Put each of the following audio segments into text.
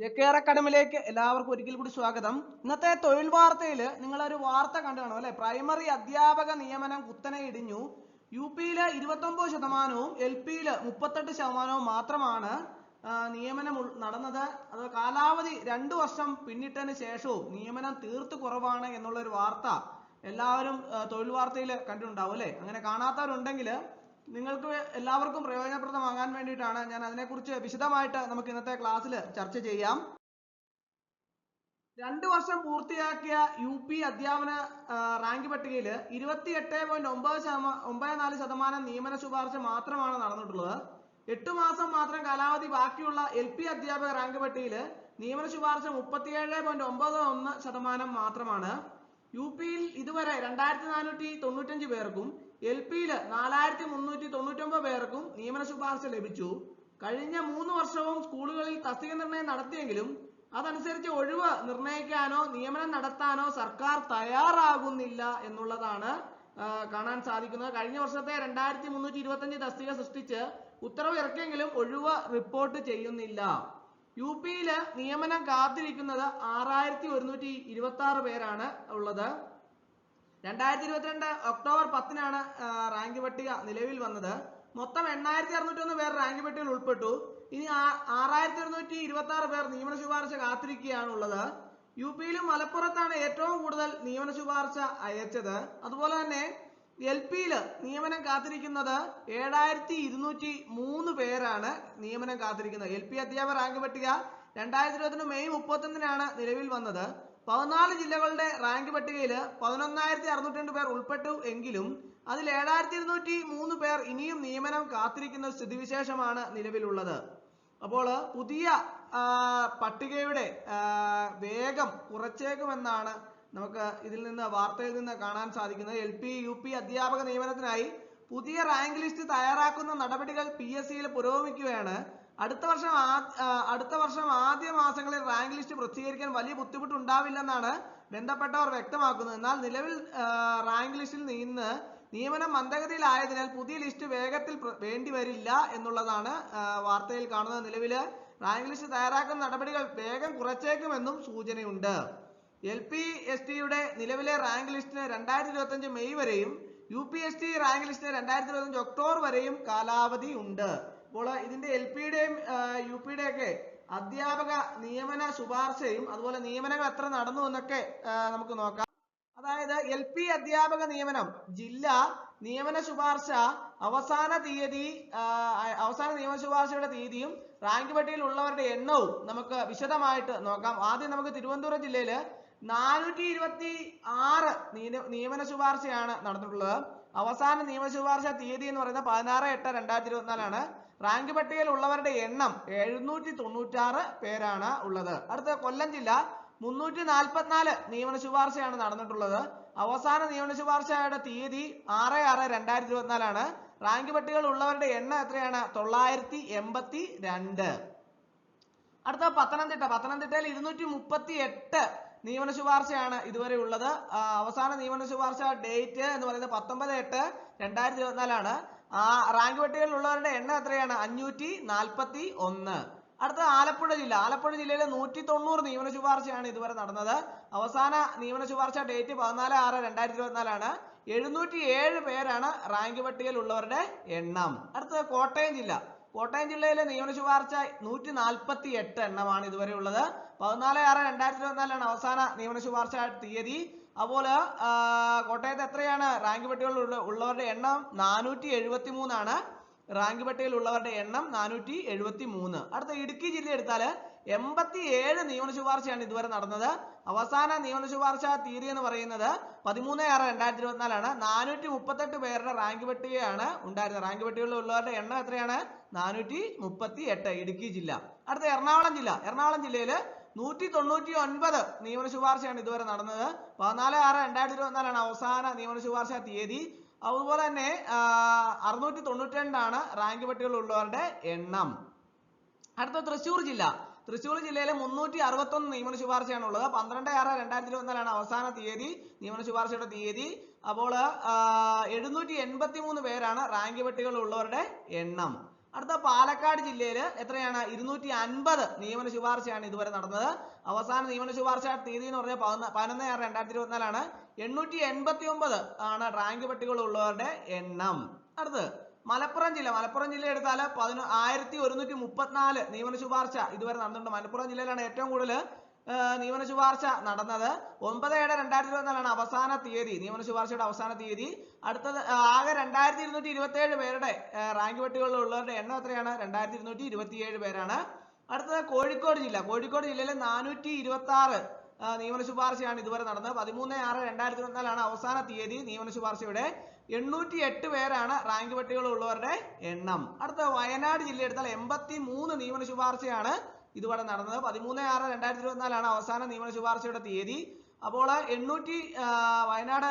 J അക്കാഡമിയിലേക്ക് എല്ലാവർക്കും ഒരിക്കൽ കൂടി സ്വാഗതം. ഇന്നത്തെ തൊഴിൽ വാർത്തയിൽ നിങ്ങളൊരു വാർത്ത കണ്ടു കാണും അല്ലെ? പ്രൈമറി അധ്യാപക നിയമനം കുത്തനെ ഇടിഞ്ഞു. യു പിയിൽ ഇരുപത്തൊമ്പത് ശതമാനവും എൽ പിയിൽ മുപ്പത്തെട്ട് ശതമാനവും മാത്രമാണ് നിയമനം നടന്നത്. അത് കാലാവധി രണ്ടു വർഷം പിന്നിട്ടതിന് ശേഷവും നിയമനം തീർത്ത് കുറവാണ് എന്നുള്ള ഒരു വാർത്ത എല്ലാവരും തൊഴിൽ വാർത്തയിൽ കണ്ടിട്ടുണ്ടാവും അല്ലെ? അങ്ങനെ കാണാത്തവരുണ്ടെങ്കിൽ നിങ്ങൾക്ക് എല്ലാവർക്കും പ്രയോജനപ്രദമാകാൻ വേണ്ടിയിട്ടാണ് ഞാൻ അതിനെക്കുറിച്ച് വിശദമായിട്ട് നമുക്ക് ഇന്നത്തെ ക്ലാസ്സിൽ ചർച്ച ചെയ്യാം. രണ്ട് വർഷം പൂർത്തിയാക്കിയ യു പി അധ്യാപന റാങ്ക് പട്ടികയിൽ ഇരുപത്തിയെട്ട് പോയിന്റ് ഒമ്പത് ശതമാനം ഒമ്പത് നാല് ശതമാനം നിയമന ശുപാർശ മാത്രമാണ് നടന്നിട്ടുള്ളത്. എട്ട് മാസം മാത്രം കാലാവധി ബാക്കിയുള്ള എൽ പി അധ്യാപക റാങ്ക് പട്ടികയിൽ നിയമന ശുപാർശ മുപ്പത്തിയേഴ് പോയിന്റ് ഒമ്പത് ഒന്ന് ശതമാനം മാത്രമാണ്. യു പിയിൽ ഇതുവരെ രണ്ടായിരത്തി നാനൂറ്റി തൊണ്ണൂറ്റഞ്ച് പേർക്കും എൽ പിയിൽ നാലായിരത്തി മുന്നൂറ്റി തൊണ്ണൂറ്റൊമ്പത് പേർക്കും നിയമന ശുപാർശ ലഭിച്ചു. കഴിഞ്ഞ മൂന്ന് വർഷവും സ്കൂളുകളിൽ തസ്തിക നിർണയം നടത്തിയെങ്കിലും അതനുസരിച്ച് ഒഴിവ് നിർണയിക്കാനോ നിയമനം നടത്താനോ സർക്കാർ തയ്യാറാകുന്നില്ല എന്നുള്ളതാണ് കാണാൻ സാധിക്കുന്നത്. കഴിഞ്ഞ വർഷത്തെ രണ്ടായിരത്തി മുന്നൂറ്റി ഇരുപത്തഞ്ച് തസ്തിക സൃഷ്ടിച്ച് ഉത്തരവ് ഇറക്കിയെങ്കിലും ഒഴിവ് റിപ്പോർട്ട് ചെയ്യുന്നില്ല. യു പിയിൽ നിയമനം കാത്തിരിക്കുന്നത് ആറായിരത്തി ഒരുന്നൂറ്റി ഇരുപത്തി ആറ് പേരാണ് ഉള്ളത്. രണ്ടായിരത്തി ഇരുപത്തിരണ്ട് ഒക്ടോബർ പത്തിനാണ് റാങ്ക് പട്ടിക നിലവിൽ വന്നത്. മൊത്തം എണ്ണായിരത്തി അറുന്നൂറ്റി ഒന്ന് പേർ റാങ്ക് പട്ടികയിൽ ഉൾപ്പെട്ടു. ഇനി ആറായിരത്തി ഒരുന്നൂറ്റി ഇരുപത്തി ആറ് പേർ നിയമന ശുപാർശ കാത്തിരിക്കുകയാണുള്ളത്. യു പിയിലും മലപ്പുറത്താണ് ഏറ്റവും കൂടുതൽ നിയമന ശുപാർശ അയച്ചത്. അതുപോലെ തന്നെ എൽ പിയിൽ നിയമനം കാത്തിരിക്കുന്നത് ഏഴായിരത്തി ഇരുന്നൂറ്റി മൂന്ന് പേരാണ് നിയമനം കാത്തിരിക്കുന്നത്. എൽ പി അധ്യാപക റാങ്ക് പട്ടിക രണ്ടായിരത്തി ഇരുപത്തിന് മെയ് മുപ്പത്തൊന്നിനാണ് നിലവിൽ വന്നത്. പതിനാല് ജില്ലകളുടെ റാങ്ക് പട്ടികയിൽ പതിനൊന്നായിരത്തി അറുന്നൂറ്റി രണ്ട് പേർ ഉൾപ്പെട്ടു എങ്കിലും അതിൽ ഏഴായിരത്തി ഇരുന്നൂറ്റി മൂന്ന് പേർ ഇനിയും നിയമനം കാത്തിരിക്കുന്ന സ്ഥിതിവിശേഷമാണ് നിലവിലുള്ളത്. അപ്പോൾ പുതിയ പട്ടികയുടെ വേഗം കുറച്ചേക്കുമെന്നാണ് നമുക്ക് ഇതിൽ നിന്ന് വാർത്തയിൽ നിന്ന് കാണാൻ സാധിക്കുന്നത്. എൽ പി യു പി അധ്യാപക നിയമനത്തിനായി പുതിയ റാങ്ക് ലിസ്റ്റ് തയ്യാറാക്കുന്ന നടപടികൾ പി എസ് സിയിൽ പുരോഗമിക്കുകയാണ്. അടുത്ത വർഷം അടുത്ത വർഷം ആദ്യ മാസങ്ങളിൽ റാങ്ക് ലിസ്റ്റ് പ്രസിദ്ധീകരിക്കാൻ വലിയ ബുദ്ധിമുട്ട് ഉണ്ടാവില്ലെന്നാണ് ബന്ധപ്പെട്ടവർ വ്യക്തമാക്കുന്നത്. എന്നാൽ നിലവിൽ റാങ്ക് ലിസ്റ്റിൽ നിന്ന് നിയമനം മന്ദഗതിയിലായതിനാൽ പുതിയ ലിസ്റ്റ് വേഗത്തിൽ വേണ്ടി വരില്ല എന്നുള്ളതാണ് വാർത്തയിൽ കാണുന്നത്. നിലവിൽ റാങ്ക് ലിസ്റ്റ് തയ്യാറാക്കുന്ന നടപടികൾ വേഗം കുറച്ചേക്കുമെന്നും സൂചനയുണ്ട്. എൽ പി എസ് ടിയുടെ നിലവിലെ റാങ്ക് ലിസ്റ്റിന് രണ്ടായിരത്തി ഇരുപത്തി മെയ് വരെയും U P S T rank ലിസ്റ്റിന് രണ്ടായിരത്തി ഇരുപത്തി ഒക്ടോബർ വരെയും കാലാവധി ഉണ്ട്. അപ്പോൾ ഇതിന്റെ എൽ പിയുടെയും യു പിയുടെ ഒക്കെ അധ്യാപക നിയമന ശുപാർശയും അതുപോലെ നിയമനങ്ങൾ എത്ര നടന്നു എന്നൊക്കെ നമുക്ക് നോക്കാം. അതായത് എൽ പി അധ്യാപക നിയമനം ജില്ല നിയമന ശുപാർശ അവസാന തീയതി അവസാന നിയമ ശുപാർശയുടെ തീയതിയും റാങ്ക് പട്ടികയിൽ ഉള്ളവരുടെ എണ്ണവും നമുക്ക് വിശദമായിട്ട് നോക്കാം. ആദ്യം നമുക്ക് തിരുവനന്തപുരം ജില്ലയിൽ നാനൂറ്റി ഇരുപത്തി ആറ് നിയമന ശുപാർശയാണ് നടന്നിട്ടുള്ളത്. അവസാന നിയമ ശുപാർശ തീയതി എന്ന് പറയുന്നത് പതിനാറ് എട്ട് രണ്ടായിരത്തി ഇരുപത്തിനാലാണ് റാങ്ക് പട്ടികയിൽ ഉള്ളവരുടെ എണ്ണം എഴുന്നൂറ്റി തൊണ്ണൂറ്റാറ് പേരാണ് ഉള്ളത്. അടുത്ത കൊല്ലം ജില്ല മുന്നൂറ്റി നാൽപ്പത്തിനാല് നിയമന ശുപാർശയാണ് നടന്നിട്ടുള്ളത്. അവസാന നിയമന ശുപാർശയുടെ തീയതി ആറ് ആറ് രണ്ടായിരത്തി ഇരുപത്തിനാലാണ് റാങ്ക് പട്ടികയിൽ ഉള്ളവരുടെ എണ്ണം എത്രയാണ്? തൊള്ളായിരത്തി എൺപത്തി രണ്ട് അടുത്ത പത്തനംതിട്ട പത്തനംതിട്ടയിൽ ഇരുന്നൂറ്റി മുപ്പത്തി എട്ട് നിയമന ശുപാർശയാണ് ഇതുവരെ ഉള്ളത്. അവസാന നിയമന ശുപാർശ ഡേറ്റ് എന്ന് പറയുന്നത് പത്തൊമ്പത് എട്ട് രണ്ടായിരത്തി ഇരുപത്തിനാലാണ് റാങ്ക് പട്ടികയിൽ ഉള്ളവരുടെ എണ്ണം എത്രയാണ്? അഞ്ഞൂറ്റി നാൽപ്പത്തി ഒന്ന്. അടുത്ത ആലപ്പുഴ ജില്ല. ആലപ്പുഴ ജില്ലയിലെ നൂറ്റി തൊണ്ണൂറ് നിയമന ശുപാർശയാണ് ഇതുവരെ നടന്നത്. അവസാന നിയമന ശുപാർശ ഡേറ്റ് പതിനാല് ആറ് രണ്ടായിരത്തി ഇരുപത്തിനാലാണ് എഴുന്നൂറ്റി ഏഴ് പേരാണ് റാങ്ക് പട്ടികയിൽ ഉള്ളവരുടെ എണ്ണം. അടുത്തത് കോട്ടയം ജില്ല. കോട്ടയം ജില്ലയിലെ നിയമന ശുപാർശ നൂറ്റി നാൽപ്പത്തി എട്ട് എണ്ണമാണ് ഇതുവരെ ഉള്ളത് പതിനാല് ആറ് രണ്ടായിരത്തി ഇരുപത്തിനാലാണ് അവസാന നിയമന ശുപാർശ തീയതി. അതുപോലെ കോട്ടയത്ത് എത്രയാണ് റാങ്ക് പട്ടികയിൽ ഉള്ളവരുടെ എണ്ണം? നാനൂറ്റി എഴുപത്തി മൂന്നാണ് റാങ്ക് പട്ടികയിൽ ഉള്ളവരുടെ എണ്ണം നാനൂറ്റി എഴുപത്തി മൂന്ന് അടുത്ത ഇടുക്കി ജില്ല എടുത്താൽ എൺപത്തി ഏഴ് നിയമന ശുപാർശയാണ് ഇതുവരെ നടന്നത്. അവസാന നിയമന ശുപാർശ തീയതി എന്ന് പറയുന്നത് പതിമൂന്ന് ആറ് രണ്ടായിരത്തി ഇരുപത്തിനാലാണ് നാനൂറ്റി മുപ്പത്തെട്ട് പേരുടെ റാങ്ക് പട്ടികയാണ് ഉണ്ടായിരുന്നത്. റാങ്ക് പട്ടികയിൽ ഉള്ളവരുടെ എണ്ണം എത്രയാണ്? നാനൂറ്റി മുപ്പത്തി എട്ട് ഇടുക്കി ജില്ല. അടുത്ത എറണാകുളം ജില്ല. എറണാകുളം ജില്ലയിൽ നൂറ്റി തൊണ്ണൂറ്റി ഒൻപത് നിയമന ശുപാർശയാണ് ഇതുവരെ നടന്നത്. പതിനാല് ആറ് രണ്ടായിരത്തി ഇരുപത്തിനാലാണ് അവസാന നിയമന ശുപാർശ തീയതി. അതുപോലെ തന്നെ അറുന്നൂറ്റി തൊണ്ണൂറ്റി രണ്ടാണ് റാങ്ക് പട്ടികയിൽ ഉള്ളവരുടെ എണ്ണം. അടുത്ത തൃശ്ശൂർ ജില്ല. തൃശ്ശൂർ ജില്ലയിലെ മുന്നൂറ്റി അറുപത്തൊന്ന് നിയമന ശുപാർശയാണ് ഉള്ളത് പന്ത്രണ്ട് ആറ് രണ്ടായിരത്തി ഇരുപത്തിനാലാണ് അവസാന തീയതി നിയമന ശുപാർശയുടെ തീയതി. അപ്പോൾ എഴുന്നൂറ്റി എൺപത്തി മൂന്ന് പേരാണ് റാങ്ക് പട്ടികയിൽ ഉള്ളവരുടെ എണ്ണം. അടുത്ത പാലക്കാട് ജില്ലയിൽ എത്രയാണ്? ഇരുന്നൂറ്റി അൻപത് നിയമന ശുപാർശയാണ് ഇതുവരെ നടന്നത്. അവസാന നിയമന ശുപാർശ തീയതി എന്ന് പറഞ്ഞാൽ പതിന- പതിനൊന്ന് ആറ് രണ്ടായിരത്തി ഇരുപത്തിനാലാണ് എണ്ണൂറ്റി എൺപത്തി ഒമ്പത് ആണ് റാങ്ക് പട്ടികകൾ ഉള്ളവരുടെ എണ്ണം. അടുത്ത് മലപ്പുറം ജില്ല. മലപ്പുറം ജില്ല എടുത്താൽ പതിനൊ ആയിരത്തി ഒരുന്നൂറ്റി മുപ്പത്തിനാല് നിയമന ശുപാർശ ഇതുവരെ നടന്നിട്ടുണ്ട്. മലപ്പുറം ജില്ലയിലാണ് ഏറ്റവും കൂടുതൽ നിയമന ശുപാർശ നടന്നത് ഒമ്പത് ഏഴ് രണ്ടായിരത്തി ഇരുപത്തിനാലാണ് അവസാന തീയതി. നിയമന ശുപാർശയുടെ അവസാന തീയതി. അടുത്തത് ആകെ രണ്ടായിരത്തി ഇരുന്നൂറ്റി ഇരുപത്തി ഏഴ് പേരുടെ റാങ്ക് പട്ടികകളിൽ ഉള്ളവരുടെ എണ്ണം എത്രയാണ്? രണ്ടായിരത്തി ഇരുന്നൂറ്റി ഇരുപത്തിയേഴ് പേരാണ്. അടുത്തത് കോഴിക്കോട് ജില്ല. കോഴിക്കോട് ജില്ലയിലെ നാനൂറ്റി ഇരുപത്തി ആറ് നിയമന ശുപാർശയാണ് ഇതുവരെ നടന്നത്. പതിമൂന്ന് ആറ് രണ്ടായിരത്തി ഇരുപത്തിനാലാണ് അവസാന തീയതി നിയമന ശുപാർശയുടെ എണ്ണൂറ്റി എട്ട് പേരാണ് റാങ്ക് പട്ടികകളുള്ളവരുടെ എണ്ണം. അടുത്ത വയനാട് ജില്ല എടുത്താൽ എൺപത്തി മൂന്ന് നിയമന ശുപാർശയാണ് ഇതുവരെ നടന്നത്. പതിമൂന്ന് ആറ് രണ്ടായിരത്തി ഇരുപത്തിനാലാണ് അവസാന നിയമന ശുപാർശയുടെ തീയതി. അപ്പോൾ എണ്ണൂറ്റി വയനാട്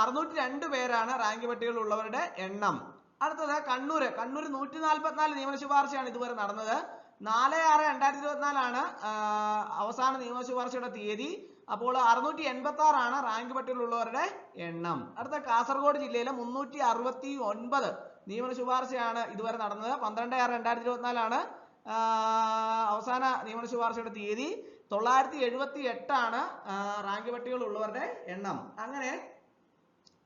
അറുന്നൂറ്റി രണ്ട് പേരാണ് റാങ്ക് പട്ടികയിൽ ഉള്ളവരുടെ എണ്ണം. അടുത്തത് കണ്ണൂർ കണ്ണൂർ നൂറ്റി നാൽപ്പത്തിനാല് നിയമന ശുപാർശയാണ് ഇതുവരെ നടന്നത്. നാല് ആറ് രണ്ടായിരത്തി ഇരുപത്തിനാലാണ് അവസാന നിയമ ശുപാർശയുടെ തീയതി. അപ്പോൾ അറുന്നൂറ്റി എൺപത്തി ആറാണ് റാങ്ക് പട്ടികയിലുള്ളവരുടെ എണ്ണം. അടുത്ത കാസർഗോഡ് ജില്ലയിലെ മുന്നൂറ്റി അറുപത്തി ഒൻപത് നിയമന ശുപാർശയാണ് ഇതുവരെ നടന്നത്. പന്ത്രണ്ട് ആറ് രണ്ടായിരത്തി ഇരുപത്തിനാലാണ് അവസാന നിയമന ശുപാർശയുടെ തീയതി തൊള്ളായിരത്തി എഴുപത്തി എട്ടാണ് റാങ്ക് പട്ടികയിലുള്ളവരുടെ എണ്ണം. അങ്ങനെ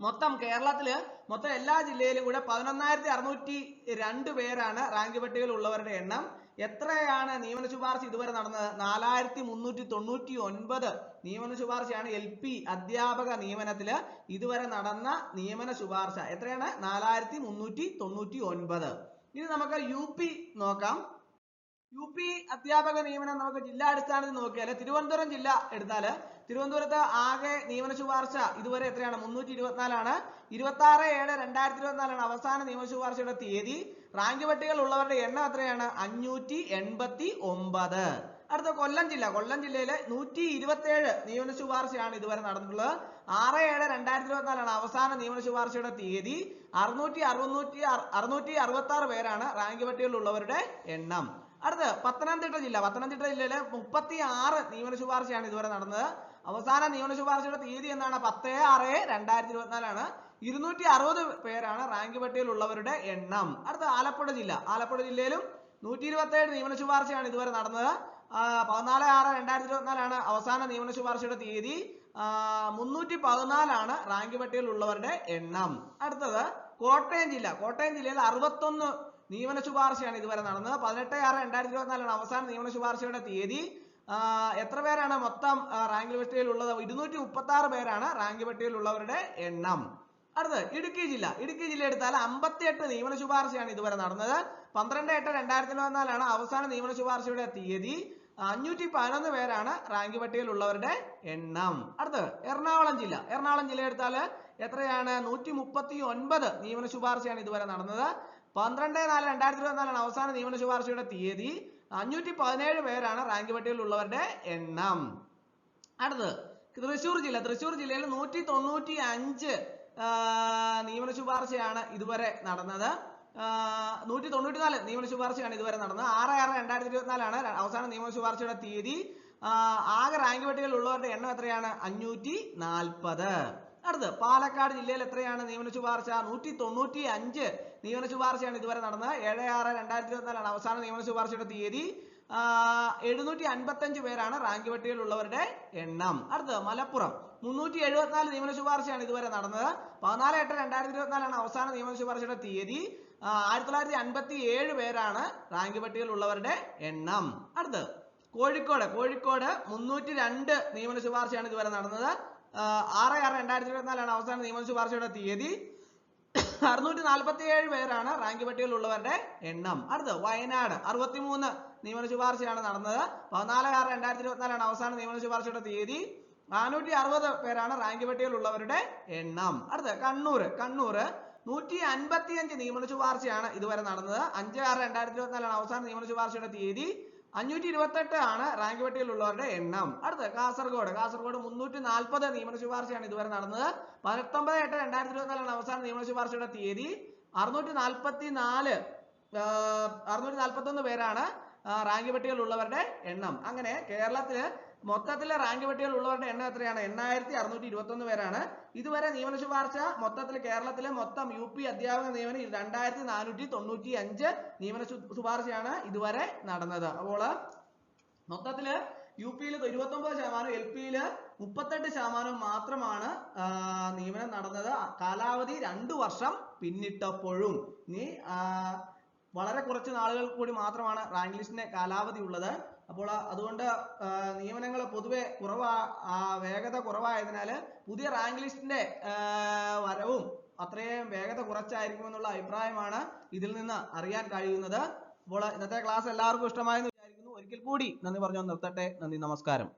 മൊത്തം കേരളത്തിൽ മൊത്തം എല്ലാ ജില്ലയിലും കൂടെ പതിനൊന്നായിരത്തി അറുന്നൂറ്റി രണ്ട് പേരാണ് റാങ്ക് പട്ടികയിൽ ഉള്ളവരുടെ എണ്ണം. എത്രയാണ് നിയമന ശുപാർശ ഇതുവരെ നടന്നത്? നാലായിരത്തി മുന്നൂറ്റി തൊണ്ണൂറ്റി ഒൻപത് നിയമന ശുപാർശയാണ് എൽ പി അധ്യാപക നിയമനത്തിൽ ഇതുവരെ നടന്ന നിയമന ശുപാർശ. എത്രയാണ്? നാലായിരത്തി മുന്നൂറ്റി തൊണ്ണൂറ്റി ഒൻപത് ഇനി നമുക്ക് യു പി നോക്കാം. യു പി അധ്യാപക നിയമനം നമുക്ക് ജില്ലാ അടിസ്ഥാനത്തിൽ നോക്കിയാൽ തിരുവനന്തപുരം ജില്ല എടുത്താൽ തിരുവനന്തപുരത്ത് ആകെ നിയമന ശുപാർശ ഇതുവരെ എത്രയാണ്? മുന്നൂറ്റി ഇരുപത്തിനാലാണ് ഇരുപത്തി ആറ് ഏഴ് രണ്ടായിരത്തി ഇരുപത്തിനാലാണ് അവസാന നിയമ ശുപാർശയുടെ തീയതി. റാങ്ക് പട്ടികയിൽ ഉള്ളവരുടെ എണ്ണം എത്രയാണ്? അഞ്ഞൂറ്റി എൺപത്തി ഒമ്പത് അടുത്ത കൊല്ലം ജില്ല. കൊല്ലം ജില്ലയിലെ നൂറ്റി ഇരുപത്തി ഏഴ് നിയമന ശുപാർശയാണ് ഇതുവരെ നടന്നിട്ടുള്ളത്. ആറ് ഏഴ് രണ്ടായിരത്തി ഇരുപത്തിനാലാണ് അവസാന നിയമന ശുപാർശയുടെ തീയതി. അറുന്നൂറ്റി അറുന്നൂറ്റി അറുന്നൂറ്റി അറുപത്തി ആറ് പേരാണ് റാങ്ക് പട്ടികയിൽ ഉള്ളവരുടെ എണ്ണം. അടുത്ത് പത്തനംതിട്ട ജില്ല. പത്തനംതിട്ട ജില്ലയിലെ മുപ്പത്തി ആറ് നിയമന ശുപാർശയാണ് ഇതുവരെ നടന്നത്. അവസാന നിയമന ശുപാർശയുടെ തീയതി എന്നാണ് പത്ത് ആറ് രണ്ടായിരത്തി ഇരുപത്തിനാലാണ് ഇരുന്നൂറ്റി അറുപത് പേരാണ് റാങ്ക് പട്ടികയിൽ ഉള്ളവരുടെ എണ്ണം. അടുത്ത ആലപ്പുഴ ജില്ല. ആലപ്പുഴ ജില്ലയിലും നൂറ്റി ഇരുപത്തി ഏഴ് നിയമന ശുപാർശയാണ് ഇതുവരെ നടന്നത്. പതിനാല് ആറ് രണ്ടായിരത്തി ഇരുപത്തിനാലാണ് അവസാന നിയമന ശുപാർശയുടെ തീയതി. മുന്നൂറ്റി പതിനാലാണ് റാങ്ക് പട്ടികയിൽ ഉള്ളവരുടെ എണ്ണം. അടുത്തത് കോട്ടയം ജില്ല. കോട്ടയം ജില്ലയിൽ അറുപത്തൊന്ന് നിയമന ശുപാർശയാണ് ഇതുവരെ നടന്നത്. പതിനെട്ട് ആറ് രണ്ടായിരത്തി ഇരുപത്തിനാലാണ് അവസാന നിയമന ശുപാർശയുടെ തീയതി. എത്ര പേരാണ് മൊത്തം റാങ്ക് പട്ടികയിൽ ഉള്ളത്? ഇരുന്നൂറ്റി മുപ്പത്തി ആറ് പേരാണ് റാങ്ക് പട്ടികയിൽ ഉള്ളവരുടെ എണ്ണം. അടുത്തത് ഇടുക്കി ജില്ല. ഇടുക്കി ജില്ല എടുത്താൽ അമ്പത്തിയെട്ട് നിയമന ശുപാർശയാണ് ഇതുവരെ നടന്നത്. പന്ത്രണ്ട് എട്ട് രണ്ടായിരത്തി ഇരുപത്തിനാലാണ് അവസാന നിയമന ശുപാർശയുടെ തീയതി. അഞ്ഞൂറ്റി പതിനൊന്ന് പേരാണ് റാങ്ക് പട്ടികയിൽ ഉള്ളവരുടെ എണ്ണം. അടുത്തത് എറണാകുളം ജില്ല. എറണാകുളം ജില്ല എടുത്താൽ എത്രയാണ്? നൂറ്റി മുപ്പത്തി ഒൻപത് നിയമന ശുപാർശയാണ് ഇതുവരെ നടന്നത്. പന്ത്രണ്ട് നാല് രണ്ടായിരത്തി ഇരുപത്തിനാലാണ് അവസാന നിയമന ശുപാർശയുടെ തീയതി. അഞ്ഞൂറ്റി പതിനേഴ് പേരാണ് റാങ്ക് പട്ടികയിൽ ഉള്ളവരുടെ എണ്ണം. അടുത്തത് തൃശ്ശൂർ ജില്ല. തൃശ്ശൂർ ജില്ലയിൽ നൂറ്റി തൊണ്ണൂറ്റി അഞ്ച് നിയമന ശുപാർശയാണ് ഇതുവരെ നടന്നത്. നൂറ്റി തൊണ്ണൂറ്റി നാല് നിയമന ശുപാർശയാണ് ഇതുവരെ നടന്നത്. ആറ് ആറ് രണ്ടായിരത്തി ഇരുപത്തിനാലാണ് അവസാന നിയമന ശുപാർശയുടെ തീയതി. ആകെ റാങ്ക് പട്ടികയിൽ ഉള്ളവരുടെ എണ്ണം എത്രയാണ്? അഞ്ഞൂറ്റി നാൽപ്പത് അടുത്ത് പാലക്കാട് ജില്ലയിൽ എത്രയാണ് നിയമന ശുപാർശ? നൂറ്റി തൊണ്ണൂറ്റി അഞ്ച് നിയമന ശുപാർശയാണ് ഇതുവരെ നടന്നത്. ഏഴ് ആറ് രണ്ടായിരത്തി ഇരുപത്തിനാലാണ് അവസാന നിയമന ശുപാർശയുടെ തീയതി. എഴുന്നൂറ്റി അൻപത്തഞ്ച് പേരാണ് റാങ്ക് പട്ടികയിൽ ഉള്ളവരുടെ എണ്ണം. അടുത്ത് മലപ്പുറം. മുന്നൂറ്റി എഴുപത്തിനാല് നിയമന ശുപാർശയാണ് ഇതുവരെ നടന്നത്. പതിനാല് എട്ട് രണ്ടായിരത്തി ഇരുപത്തിനാലാണ് അവസാന നിയമന ശുപാർശയുടെ തീയതി. ആയിരത്തി തൊള്ളായിരത്തി അൻപത്തി ഏഴ് പേരാണ് റാങ്ക് പട്ടികയിൽ ഉള്ളവരുടെ എണ്ണം. അടുത്ത് കോഴിക്കോട്. കോഴിക്കോട് മുന്നൂറ്റി രണ്ട് നിയമന ശുപാർശയാണ് ഇതുവരെ നടന്നത്. ആറ് ആറ് രണ്ടായിരത്തി ഇരുപത്തിനാലാണ് അവസാന നിയമ ശുപാർശയുടെ തീയതി. അറുന്നൂറ്റി നാൽപ്പത്തി ഏഴ് പേരാണ് റാങ്ക് പട്ടികയിൽ ഉള്ളവരുടെ എണ്ണം. അടുത്ത് വയനാട്. അറുപത്തിമൂന്ന് നിയമന ശുപാർശയാണ് നടന്നത്. പതിനാല് ആറ് രണ്ടായിരത്തി ഇരുപത്തിനാലാണ് അവസാന നിയമന ശുപാർശയുടെ തീയതി. നാനൂറ്റി അറുപത് പേരാണ് റാങ്ക് പട്ടികയിൽ ഉള്ളവരുടെ എണ്ണം. അടുത്ത് കണ്ണൂർ കണ്ണൂർ നൂറ്റി അൻപത്തി അഞ്ച് നിയമന ശുപാർശയാണ് ഇതുവരെ നടന്നത്. അഞ്ച് ആറ് രണ്ടായിരത്തി ഇരുപത്തിനാലാണ് അവസാന നിയമന ശുപാർശയുടെ തീയതി. അഞ്ഞൂറ്റി ഇരുപത്തെട്ട് ആണ് റാങ്ക് പട്ടികയിലുള്ളവരുടെ എണ്ണം. അടുത്ത് കാസർഗോഡ്. കാസർഗോഡ് മുന്നൂറ്റി നാൽപ്പത് നിയമന ശുപാർശയാണ് ഇതുവരെ നടന്നത്. പത്തൊമ്പത് എട്ട് രണ്ടായിരത്തി ഇരുപത്തിനാലാണ് അവസാന നിയമന ശുപാർശയുടെ തീയതി. അറുന്നൂറ്റി നാൽപ്പത്തി നാല് അറുന്നൂറ്റി നാൽപ്പത്തി ഒന്ന് പേരാണ് റാങ്ക് പട്ടികയിലുള്ളവരുടെ എണ്ണം. അങ്ങനെ കേരളത്തിൽ മൊത്തത്തിലെ റാങ്ക് പട്ടികയിൽ ഉള്ളവരുടെ എണ്ണം എത്രയാണ്? എണ്ണായിരത്തി അറുന്നൂറ്റി ഇരുപത്തി ഒന്ന് പേരാണ്. ഇതുവരെ നിയമന ശുപാർശ മൊത്തത്തിൽ കേരളത്തിലെ മൊത്തം യു പി അധ്യാപക നിയമനം രണ്ടായിരത്തി നാനൂറ്റി തൊണ്ണൂറ്റി അഞ്ച് നിയമന ശുപാർശയാണ് ഇതുവരെ നടന്നത്. അപ്പോൾ മൊത്തത്തിൽ യു പിയിൽ ഇരുപത്തൊമ്പത് ശതമാനം എൽ പിയിൽ മുപ്പത്തെട്ട് ശതമാനം മാത്രമാണ് നിയമനം നടന്നത്. കാലാവധി രണ്ടു വർഷം പിന്നിട്ടപ്പോഴും. ഇനി വളരെ കുറച്ച് നാളുകൾ കൂടി മാത്രമാണ് റാങ്ക് ലിസ്റ്റിന്റെ കാലാവധി ഉള്ളത്. അപ്പോൾ അതുകൊണ്ട് നിയമനങ്ങൾ പൊതുവെ കുറവാ വേഗത കുറവായതിനാൽ പുതിയ റാങ്ക് ലിസ്റ്റിന്റെ വരവും അത്രയും വേഗത കുറച്ചായിരിക്കും എന്നുള്ള അഭിപ്രായമാണ് ഇതിൽ നിന്ന് അറിയാൻ കഴിയുന്നത്. അപ്പോൾ ഇന്നത്തെ ക്ലാസ് എല്ലാവർക്കും ഇഷ്ടമായെന്ന് വിചാരിക്കുന്നു. ഒരിക്കൽ കൂടി നന്ദി പറഞ്ഞു നിർത്തട്ടെ. നന്ദി നമസ്കാരം.